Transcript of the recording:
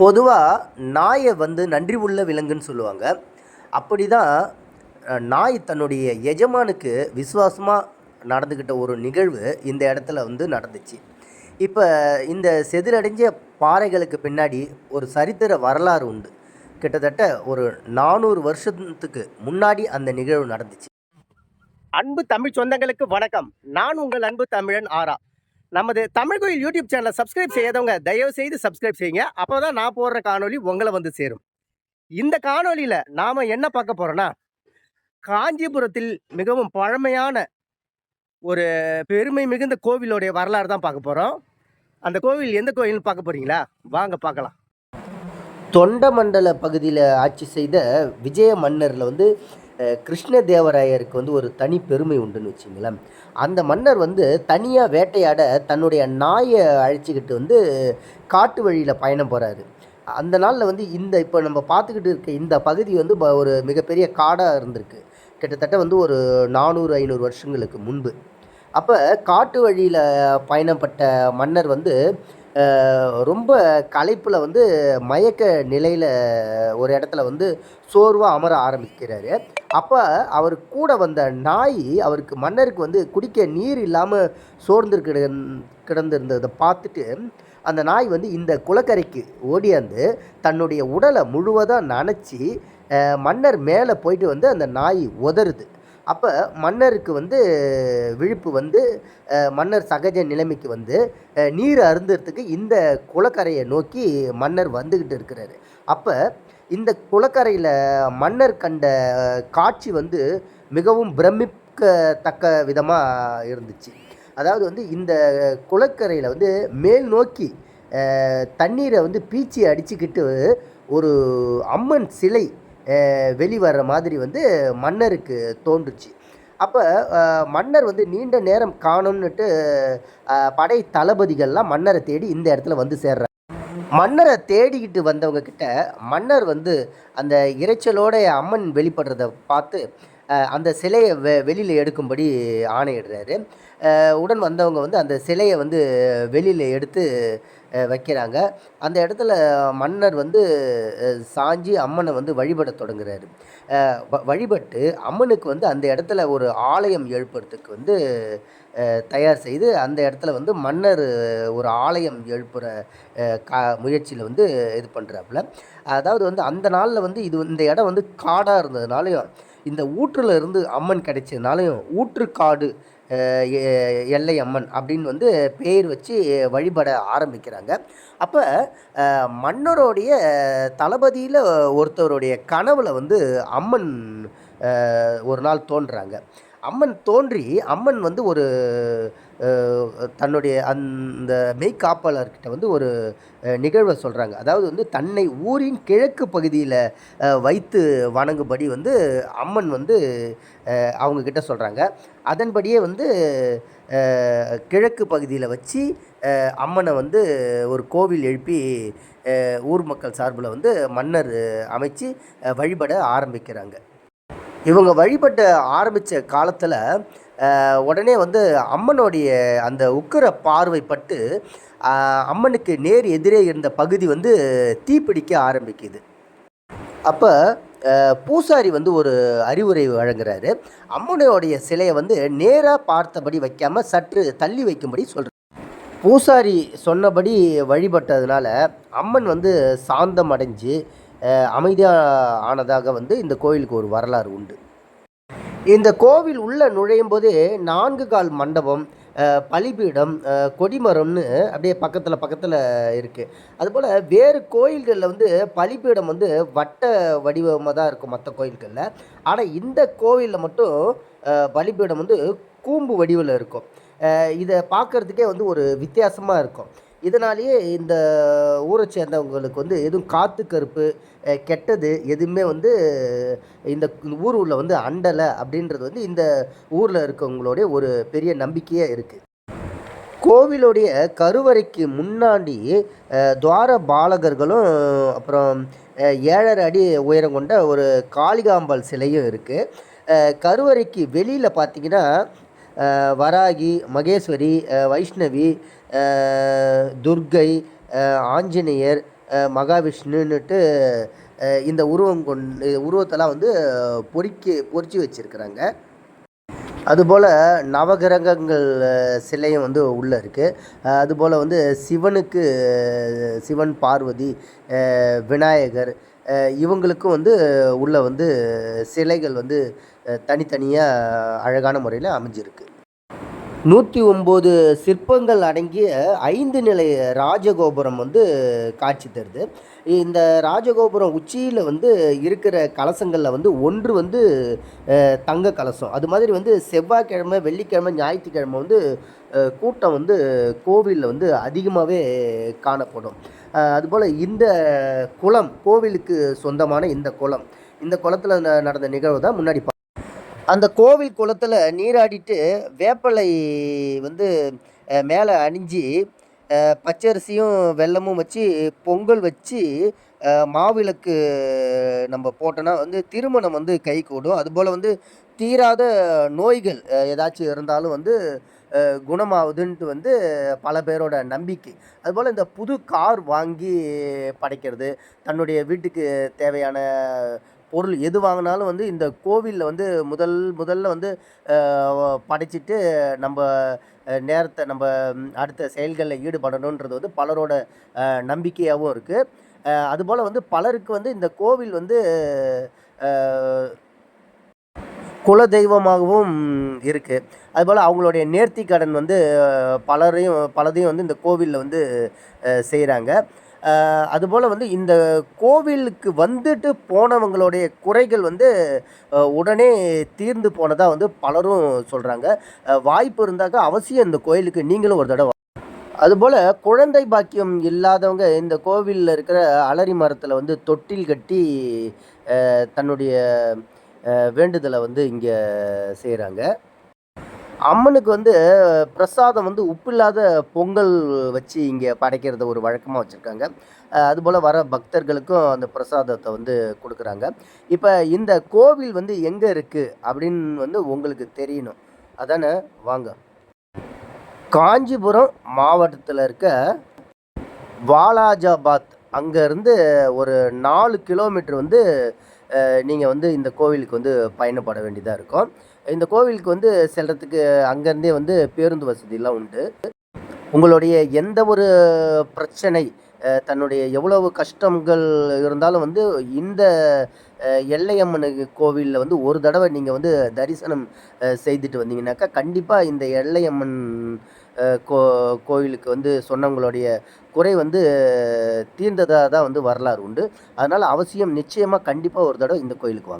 பொதுவாக நாயை வந்து நன்றி உள்ள விலங்குன்னு சொல்லுவாங்க. அப்படி தான் நாய் தன்னுடைய எஜமானுக்கு விசுவாசமாக நடந்துக்கிட்ட ஒரு நிகழ்வு இந்த இடத்துல வந்து நடந்துச்சு. இப்போ இந்த செதிலடைஞ்ச பாறைகளுக்கு பின்னாடி ஒரு சரித்திர வரலாறு உண்டு. கிட்டத்தட்ட ஒரு நானூறு வருஷத்துக்கு முன்னாடி அந்த நிகழ்வு நடந்துச்சு. அன்பு தமிழ் சொந்தங்களுக்கு வணக்கம். நான் உங்கள் அன்பு தமிழன் ஆரா. நமது தமிழ் கோயில் யூடியூப் சேனலை சப்ஸ்கிரைப் செய்யாதவங்க தயவு செய்து சப்ஸ்கிரைப் செய்யுங்க. அப்போ தான் நான் போடுற காணொளி உங்களை வந்து சேரும். இந்த காணொளியில் நாம் என்ன பார்க்க போகிறோன்னா காஞ்சிபுரத்தில் மிகவும் பழமையான ஒரு பெருமை மிகுந்த கோவிலோடைய வரலாறு தான் பார்க்க போகிறோம் அந்த கோவில் எந்த கோவில்னு பார்க்க போகிறீங்களா வாங்க பார்க்கலாம். தொண்டமண்டல பகுதியில் ஆட்சி செய்த விஜய மன்னரில் வந்து கிருஷ்ண கிருஷ்ணதேவராயருக்கு வந்து ஒரு தனி பெருமை உண்டுன்னு வச்சுங்களேன். அந்த மன்னர் வந்து தனியாக வேட்டையாட தன்னுடைய நாயை அழைச்சிக்கிட்டு வந்து காட்டு வழியில் பயணம் போகிறாரு அந்த நாளில் வந்து இந்த இப்போ நம்ம பார்த்துக்கிட்டு இருக்க இந்த பகுதி வந்து ஒரு மிகப்பெரிய காடாக இருந்திருக்கு. கிட்டத்தட்ட வந்து ஒரு நானூறு ஐநூறு வருஷங்களுக்கு முன்பு. அப்போ காட்டு வழியில் பயணப்பட்ட மன்னர் வந்து ரொம்ப களைப்பில் வந்து மயக்க நிலையில் ஒரு இடத்துல வந்து சோர்வாக அமர ஆரம்பிக்கிறாரு. அப்போ அவர் கூட வந்த நாய் அவருக்கு மன்னருக்கு வந்து குடிக்க நீர் இல்லாமல் சோர்ந்து கிட கிடந்திருந்ததை பார்த்துட்டு அந்த நாய் வந்து இந்த குளக்கரைக்கு ஓடியாந்து தன்னுடைய உடலை முழுவதாக நனைச்சி மன்னர் மேலே போயிட்டு வந்து அந்த நாய் உதறுது. அப்போ மன்னருக்கு வந்து விழிப்பு வந்து மன்னர் சகஜ நிலைமைக்கு வந்து நீர் அருந்துறதுக்கு இந்த குளக்கரையை நோக்கி மன்னர் வந்துக்கிட்டு இருக்கிறாரு. அப்போ இந்த குளக்கரையில் மன்னர் கண்ட காட்சி வந்து மிகவும் பிரமிக்கத்தக்க விதமாக இருந்துச்சு. அதாவது வந்து இந்த குளக்கரையில் வந்து மேல் நோக்கி தண்ணீரை வந்து பீச்சி அடிச்சுக்கிட்டு ஒரு அம்மன் சிலை வெளிவர்ற மாதிரி வந்து மன்னருக்கு தோன்றுச்சு. அப்போ மன்னர் வந்து நீண்ட நேரம் காணும்னுட்டு படை தளபதிகள்லாம் மன்னரை தேடி இந்த இடத்துல வந்து சேர்றாங்க. மன்னரை தேடிக்கிட்டு வந்தவங்க கிட்ட மன்னர் வந்து அந்த இரைச்சலோட அம்மன் வெளிப்படுறத பார்த்து அந்த சிலையை வெ வெளியில் எடுக்கும்படி ஆணையிடுறாரு. உடன் வந்தவங்க வந்து அந்த சிலையை வந்து வெளியில் எடுத்து வைக்கிறாங்க. அந்த இடத்துல மன்னர் வந்து சாஞ்சி அம்மனை வந்து வழிபட தொடங்குறாரு. வ- வழிபட்டு அம்மனுக்கு வந்து அந்த இடத்துல ஒரு ஆலயம் எழுப்புறதுக்கு வந்து தயார் செய்து அந்த இடத்துல வந்து மன்னர் ஒரு ஆலயம் எழுப்புகிற கா முயற்சியில் வந்து இது பண்ணுறாப்புல அதாவது வந்து அந்த நாளில் வந்து இது இந்த இடம் வந்து காடாக இருந்ததுனாலையும் இந்த ஊற்றுல இருந்து அம்மன் கிடைச்சதுனாலையும் ஊற்றுக்காடு காடு எல்லை அம்மன் அப்படின்னு வந்து பேர் வச்சு வழிபட ஆரம்பிக்கிறாங்க. அப்போ மன்னருடைய தளபதியில் ஒருத்தருடைய கனவுல வந்து அம்மன் ஒரு நாள் தோன்றுறாங்க அம்மன் தோன்றி அம்மன் வந்து ஒரு தன்னுடைய அந்த மெய்க்காப்பாளர்கிட்ட வந்து ஒரு நிகழ்வை சொல்கிறாங்க அதாவது வந்து தன்னை ஊரின் கிழக்கு பகுதியில் வைத்து வணங்கும்படி வந்து அம்மன் வந்து அவங்கக்கிட்ட சொல்கிறாங்க அதன்படியே வந்து கிழக்கு பகுதியில் வச்சு அம்மனை வந்து ஒரு கோவில் எழுப்பி ஊர் மக்கள் சார்பில் வந்து மன்னர் அமைச்சு வழிபட ஆரம்பிக்கிறாங்க. இவங்க வழிபட்ட ஆரம்பித்த காலத்தில் உடனே வந்து அம்மனுடைய அந்த உக்கிர பார்வைப்பட்டு அம்மனுக்கு நேர் எதிரே இருந்த பகுதி வந்து தீப்பிடிக்க ஆரம்பிக்குது. அப்போ பூசாரி வந்து ஒரு அறிவுரை வழங்குறாரு. அம்மனுடைய சிலையை வந்து நேராக பார்த்தபடி வைக்காமல் சற்று தள்ளி வைக்கும்படி சொல்கிறார் பூசாரி சொன்னபடி வழிபட்டதுனால அம்மன் வந்து சாந்தம் அடைஞ்சு அமைதியாக ஆனதாக வந்து இந்த கோயிலுக்கு ஒரு வரலாறு உண்டு. இந்த கோவில் உள்ளே நுழையும் போதே நான்கு கால் மண்டபம் பலிபீடம் கொடிமரம்னு அப்படியே பக்கத்தில் பக்கத்தில் இருக்குது அதுபோல் வேறு கோயில்களில் வந்து பலிபீடம் வந்து வட்ட வடிவமாக தான் இருக்கும் மற்ற கோயில்களில். ஆனால் இந்த கோவிலில் மட்டும் பலிபீடம் வந்து கூம்பு வடிவில் இருக்கும். இதை பார்க்குறதுக்கே வந்து ஒரு வித்தியாசமாக இருக்கும். இதனாலேயே இந்த ஊரை சேர்ந்தவங்களுக்கு வந்து எதுவும் காத்து கருப்பு கெட்டது எதுவுமே வந்து இந்த ஊர் உள்ள வந்து அண்டலை அப்படின்றது வந்து இந்த ஊரில் இருக்கவங்களுடைய ஒரு பெரிய நம்பிக்கையாக இருக்குது கோவிலுடைய கருவறைக்கு முன்னாடி துவார பாலகர்களும் அப்புறம் ஏழரை அடி உயரம் கொண்ட ஒரு காளிகாம்பாள் சிலையும் இருக்குது கருவறைக்கு வெளியில் பார்த்திங்கன்னா வராகி மகேஸ்வரி வைஷ்ணவி துர்கை துர்க்கை ஆஞ்சநேயர் மகாவிஷ்ணுன்னுட்டு இந்த உருவம் கொண்டு உருவத்தெல்லாம் வந்து பொறிக்கி பொறிச்சு வச்சுருக்குறாங்க. அதுபோல் நவகிரகங்கள் சிலையும் வந்து உள்ளே இருக்குது அதுபோல் வந்து சிவனுக்கு சிவன் பார்வதி விநாயகர் இவங்களுக்கும் வந்து உள்ள வந்து சிலைகள் வந்து தனித்தனியாக அழகான முறையில் அமைஞ்சிருக்கு. நூற்றி ஒம்பது சிற்பங்கள் அடங்கிய ஐந்து நிலை ராஜகோபுரம் வந்து காட்சி தருது. இந்த ராஜகோபுரம் உச்சியில் வந்து இருக்கிற கலசங்களில் வந்து ஒன்று வந்து தங்க கலசம். அது மாதிரி வந்து செவ்வாய்க்கிழமை வெள்ளிக்கிழமை ஞாயிற்றுக்கிழமை வந்து கூட்டம் வந்து கோவிலில் வந்து அதிகமாகவே காணப்படும். அதுபோல் இந்த குளம் கோவிலுக்கு சொந்தமான இந்த குளம். இந்த குளத்தில் நடந்த நிகழ்வு தான் முன்னாடி அந்த கோவில் குளத்தில் நீராடிட்டு வேப்பலை வந்து மேலே அணிஞ்சு பச்சரிசியும் வெல்லமும் வச்சு பொங்கல் வச்சு மாவிளக்கு நம்ம போட்டோன்னா வந்து திருமணம் வந்து கை கூடும். அதுபோல் வந்து தீராத நோய்கள் ஏதாச்சும் இருந்தாலும் வந்து குணமாகுதுன்ட்டு வந்து பல பேரோட நம்பிக்கை. அதுபோல் இந்த புது கார் வாங்கி படைக்கிறது தன்னுடைய வீட்டுக்கு தேவையான பொருள் எது வாங்கினாலும் வந்து இந்த கோவிலில் வந்து முதல் முதல்ல வந்து படைச்சிட்டு நம்ம நேரத்தை நம்ம அடுத்த செயல்களில் ஈடுபடணுன்றது வந்து பலரோட நம்பிக்கையாகவும் இருக்குது அதுபோல் வந்து பலருக்கு வந்து இந்த கோவில் வந்து குல குலதெய்வமாகவும் இருக்குது அதுபோல் அவங்களுடைய நேர்த்தி கடன் வந்து பலரையும் பலதையும் வந்து இந்த கோவிலில் வந்து செய்கிறாங்க அதுபோல் வந்து இந்த கோவிலுக்கு வந்துட்டு போனவங்களுடைய குறைகள் வந்து உடனே தீர்ந்து போனதாக வந்து பலரும் சொல்கிறாங்க வாய்ப்பு இருந்தாக்க அவசியம் இந்த கோயிலுக்கு நீங்களும் ஒரு தடவை அதுபோல் குழந்தை பாக்கியம் இல்லாதவங்க இந்த கோவிலில் இருக்கிற அலரி மரத்தில் வந்து தொட்டில் கட்டி தன்னுடைய வேண்டுதலை வந்து இங்கே செய்கிறாங்க அம்மனுக்கு வந்து பிரசாதம் வந்து உப்பில்லாத பொங்கல் வச்சு இங்கே படைக்கிறத ஒரு வழக்கமாக வச்சுருக்காங்க. அதுபோல் வர பக்தர்களுக்கும் அந்த பிரசாதத்தை வந்து கொடுக்குறாங்க. இப்போ இந்த கோவில் வந்து எங்கே இருக்குது அப்படின்னு வந்து உங்களுக்கு தெரியணும். அதானே? வாங்க. காஞ்சிபுரம் மாவட்டத்தில் இருக்க வாலாஜாபாத். அங்கேருந்து ஒரு நாலு கிலோமீட்டர் வந்து நீங்கள் வந்து இந்த கோவிலுக்கு வந்து பயணப்பட வேண்டியதாக இருக்கும். இந்த கோவிலுக்கு வந்து செல்கிறதுக்கு அங்கேருந்தே வந்து பேருந்து வசதியெலாம் உண்டு. உங்களுடைய எந்த ஒரு பிரச்சனை தன்னுடைய எவ்வளவு கஷ்டங்கள் இருந்தாலும் வந்து இந்த எல்லையம்மனுக்கு கோவிலில் வந்து ஒரு தடவை நீங்கள் வந்து தரிசனம் செய்துட்டு வந்தீங்கன்னாக்கா கண்டிப்பாக இந்த எல்லையம்மன் கோ கோவிலுக்கு வந்து சொன்னவங்களுடைய குறை வந்து தீர்ந்ததாக தான் வந்து வரலாறு உண்டு. அதனால் அவசியம் நிச்சயமாக கண்டிப்பாக ஒரு தடவை இந்த கோயிலுக்கு வாங்க.